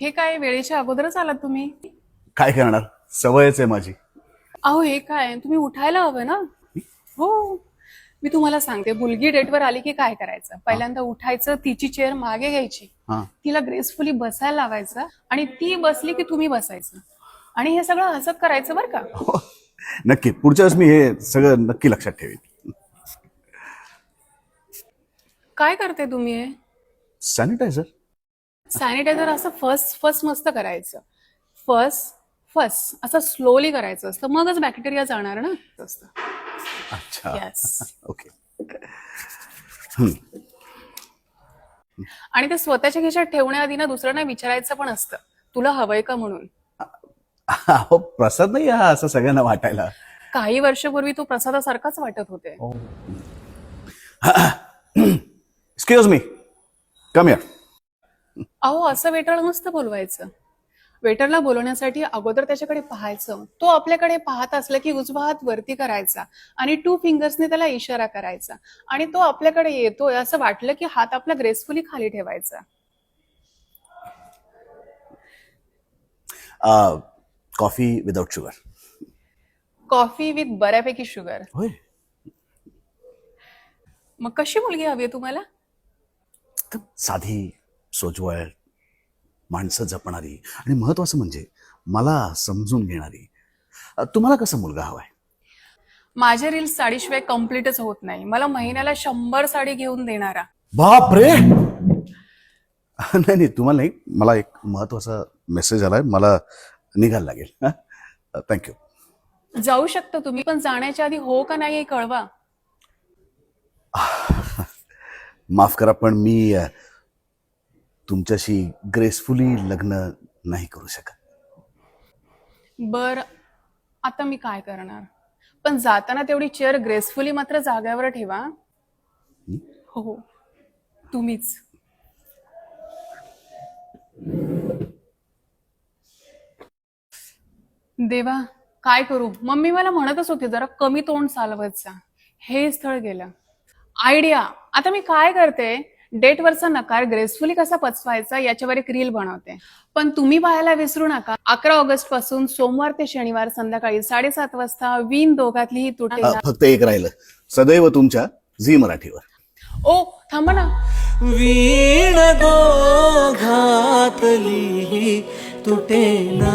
हे काय वेळेच्या अगोदरच आलात तुम्ही? काय करणार? सवयच आहे माझी. अहो हे काय? तुम्ही उठायला हवं ना? हो. मी तुम्हाला सांगते मुलगी डेटवर आली की काय करायचं? पहिल्यांदा उठायचं तिची चेअर मागे घ्यायची. हा. तिला ग्रेसफुली बसायला लावायचं आणि ती बसली की तुम्ही बसायचं. आणि हे सगळं हसत करायचं बरं का? हो, नक्की. पुढच्या वेळेस मी हे सगळं नक्की लक्षात ठेवीन. काय करते तुम्ही हे? सॅनिटायझर सॅनिटायझर असं फर्स्ट फर्स्ट मस्त करायचं. फर्स्ट फर्स्ट असं स्लोली करायचं असतं. मगच बॅक्टेरिया जाणार ना? असतं अच्छा. ओके आणि ते स्वतःच्या खिशात ठेवण्याआधी ना दुसऱ्यांना विचारायचं पण असतं. तुला हवंय का म्हणून? प्रसाद नाही हा असं सगळ्यांना वाटायला. काही वर्षपूर्वी तो प्रसादासारखाच वाटत होते. एक्सक्यूज मी कम या अहो असं वेटरला नसतं बोलवायचं. वेटरला बोलवण्यासाठी अगोदर त्याच्याकडे पाहायचं. तो आपल्याकडे पाहत असलं की उजवा हात वरती करायचा आणि टू फिंगर्सने त्याला इशारा करायचा. आणि तो आपल्याकडे येतोय असं वाटलं की हात आपला ग्रेसफुली खाली ठेवायचा. Coffee without sugar coffee with बऱ्यापैकी शुगर होय. मग कशी मुलगी हवी आहे तुम्हाला? साधी सोजवळ माणसं जपणारी आणि महत्वाचं म्हणजे मला समजून घेणारी. तुम्हाला कसा मुलगा हवाय? माझे रील्स साडीशिवाय कम्प्लीटच होत नाही. मला महिन्याला शंभर साडी घेऊन देणारा. बाप रे नाही नाही तुम्हाला नाही मला एक महत्त्वाचा मेसेज आलाय. मला निघायला लागेल. थँक्यू जाऊ शकता तुम्ही पण जाण्याच्या आधी हो का नाही हे कळवा. माफ करा पण मी तुमच्याशी ग्रेसफुली लग्न नाही करू शकत. बर आता मी काय करणार? पण जाताना तेवढी चेअर ग्रेसफुली मात्र जाग्यावर ठेवा. हो तुम्हीच. देवा काय करू? मम्मी मला म्हणतच होती जरा कमी तोंड चालवत जा हे स्थळ गेलं. आयडिया आता मी काय करते? डेटवरचा नकार ग्रेसफुली कसा पचवायचा याच्यावर एक रील बनवते. पण तुम्ही पाहायला विसरू नका अकरा ऑगस्टपासून सोमवार ते शनिवार संध्याकाळी साडेसात वाजता विन दोघातलीही तुटे अ, फक्त एक राहिलं. सदैव तुमच्या झी मराठीवर. ओ थांबा ना. वीण दोघातली तुटे ना